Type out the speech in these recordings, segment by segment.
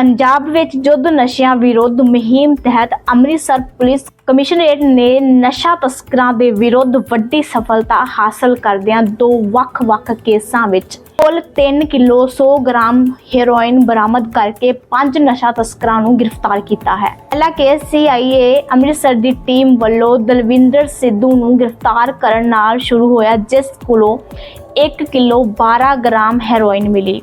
ਪੰਜਾਬ ਵਿੱਚ ਯੁੱਧ ਨਸ਼ਿਆਂ ਵਿਰੋਧ ਮੁਹਿੰਮ ਤਹਿਤ ਅੰਮ੍ਰਿਤਸਰ ਪੁਲਿਸ ਕਮਿਸ਼ਨਰੇਟ ਨੇ ਨਸ਼ਾ ਤਸਕਰਾਂ ਦੇ ਵਿਰੁੱਧ ਵੱਡੀ ਸਫਲਤਾ ਹਾਸਲ ਕਰਦਿਆਂ ਦੋ ਵੱਖ-ਵੱਖ ਕੇਸਾਂ ਵਿੱਚ ਕੁੱਲ 3 ਕਿਲੋ 100 ਗ੍ਰਾਮ ਹੈਰੋਇਨ ਬਰਾਮਦ ਕਰਕੇ ਪੰਜ ਨਸ਼ਾ ਤਸਕਰਾਂ ਨੂੰ ਗ੍ਰਿਫਤਾਰ ਕੀਤਾ ਹੈ। ਪਹਿਲਾ ਕੇਸ ਸੀਆਈਏ ਅੰਮ੍ਰਿਤਸਰ ਦੀ ਟੀਮ ਵੱਲੋਂ ਦਲਵਿੰਦਰ ਸਿੱਧੂ ਨੂੰ ਗ੍ਰਿਫਤਾਰ ਕਰਨ ਨਾਲ ਸ਼ੁਰੂ ਹੋਇਆ, ਜਿਸ ਕੋਲੋਂ 1 ਕਿਲੋ 12 ਗ੍ਰਾਮ ਹੈਰੋਇਨ ਮਿਲੀ।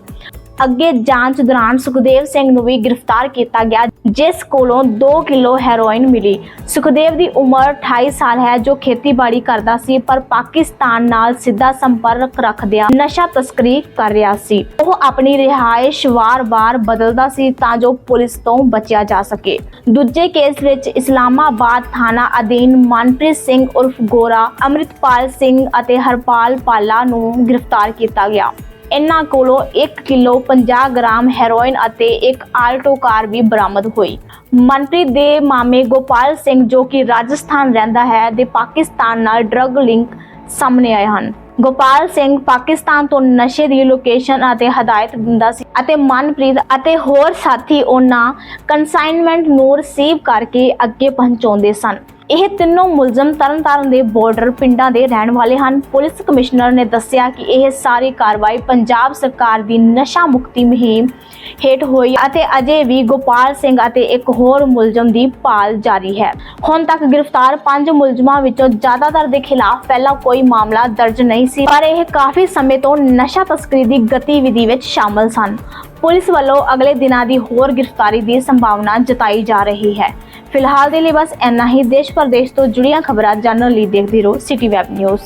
ਅੱਗੇ ਜਾਂਚ ਦੌਰਾਨ ਸੁਖਦੇਵ ਸਿੰਘ ਨੂੰ ਵੀ ਗ੍ਰਿਫਤਾਰ ਕੀਤਾ ਗਿਆ, ਜਿਸ ਕੋਲੋਂ 2 ਕਿਲੋ ਹੈਰੋਇਨ ਮਿਲੀ। ਸੁਖਦੇਵ ਦੀ ਉਮਰ 28 ਸਾਲ ਹੈ, ਜੋ ਖੇਤੀਬਾੜੀ ਕਰਦਾ ਸੀ, ਪਰ ਪਾਕਿਸਤਾਨ ਨਾਲ ਸਿੱਧਾ ਸੰਪਰਕ ਰੱਖਦਿਆਂ ਨਸ਼ਾ ਤਸਕਰੀ ਕਰ ਰਿਹਾ ਸੀ। ਉਹ ਆਪਣੀ ਰਿਹਾਇਸ਼ ਵਾਰ-ਵਾਰ ਬਦਲਦਾ ਸੀ ਤਾਂ ਜੋ ਪੁਲਿਸ ਤੋਂ ਬਚਿਆ ਜਾ ਸਕੇ। ਦੂਜੇ ਕੇਸ ਵਿੱਚ ਇਸਲਾਮਾਬਾਦ ਥਾਣਾ ਅਧੀਨ ਮਨਪ੍ਰੀਤ ਸਿੰਘ ਉਰਫ ਗੋਰਾ, ਅੰਮ੍ਰਿਤਪਾਲ ਸਿੰਘ ਅਤੇ ਹਰਪਾਲ ਪਾਲਾ ਨੂੰ ਗ੍ਰਿਫਤਾਰ ਕੀਤਾ ਗਿਆ। ਇਨ੍ਹਾਂ ਕੋਲੋਂ 1 ਕਿਲੋ 50 ਗ੍ਰਾਮ ਹੈਰੋਇਨ ਅਤੇ ਇੱਕ ਆਲਟੋ ਕਾਰ ਵੀ ਬਰਾਮਦ ਹੋਈ। ਮਨਪ੍ਰੀਤ ਦੇ ਮਾਮੇ ਗੋਪਾਲ ਸਿੰਘ, ਜੋ ਕਿ ਰਾਜਸਥਾਨ ਰਹਿੰਦਾ ਹੈ, ਦੇ ਪਾਕਿਸਤਾਨ ਨਾਲ ਡਰੱਗ ਲਿੰਕ ਸਾਹਮਣੇ ਆਏ ਹਨ। ਗੋਪਾਲ ਸਿੰਘ ਪਾਕਿਸਤਾਨ ਤੋਂ ਨਸ਼ੇ ਦੀ ਲੋਕੇਸ਼ਨ ਅਤੇ ਹਦਾਇਤ ਦਿੰਦਾ ਸੀ ਅਤੇ ਮਨਪ੍ਰੀਤ ਅਤੇ ਹੋਰ ਸਾਥੀ ਉਹਨਾਂ ਕਨਸਾਈਨਮੈਂਟ ਨੂੰ ਰਿਸੀਵ ਕਰਕੇ ਅੱਗੇ ਪਹੁੰਚਾਉਂਦੇ ਸਨ। ਇਹ ਤਿੰਨੋਂ ਮੁਲਜ਼ਮ ਤਰਨਤਾਰਨ ਦੇ ਬਾਰਡਰ ਪਿੰਡਾਂ ਦੇ ਰਹਿਣ ਵਾਲੇ ਹਨ। ਪੁਲਿਸ ਕਮਿਸ਼ਨਰ ਨੇ ਦੱਸਿਆ ਕਿ ਇਹ ਸਾਰੀ ਕਾਰਵਾਈ ਪੰਜਾਬ ਸਰਕਾਰ ਦੀ ਨਸ਼ਾ ਮੁਕਤੀ ਮੁਹਿੰਮ ਹੇਠ ਹੋਈ ਅਤੇ ਅਜੇ ਵੀ ਗੋਪਾਲ ਸਿੰਘ ਅਤੇ ਇੱਕ ਹੋਰ ਮੁਲਜ਼ਮ ਦੀ ਭਾਲ ਜਾਰੀ ਹੈ। ਹੁਣ ਤੱਕ ਗ੍ਰਿਫਤਾਰ ਪੰਜ ਮੁਲਜ਼ਮਾਂ ਵਿੱਚੋਂ ਜ਼ਿਆਦਾਤਰ ਦੇ ਖਿਲਾਫ ਪਹਿਲਾਂ ਕੋਈ ਮਾਮਲਾ ਦਰਜ ਨਹੀਂ ਸੀ, ਪਰ ਇਹ ਕਾਫੀ ਸਮੇਂ ਤੋਂ ਨਸ਼ਾ ਤਸਕਰੀ ਦੀ ਗਤੀਵਿਧੀ ਵਿੱਚ ਸ਼ਾਮਲ ਸਨ। ਪੁਲਿਸ ਵੱਲੋਂ ਅਗਲੇ ਦਿਨਾਂ ਦੀ ਹੋਰ ਗ੍ਰਿਫਤਾਰੀ ਦੀ ਸੰਭਾਵਨਾ ਜਤਾਈ ਜਾ ਰਹੀ ਹੈ। ਫਿਲਹਾਲ ਦੇ ਲਈ ਬਸ ਇੰਨਾ ਹੀ। ਦੇਸ਼ ਪ੍ਰਦੇਸ਼ ਤੋਂ ਜੁੜੀਆਂ ਖਬਰਾਂ ਜਾਣਨ ਲਈ ਦੇਖਦੇ ਰਹੋ ਸਿਟੀ ਵੈਬ ਨਿਊਜ਼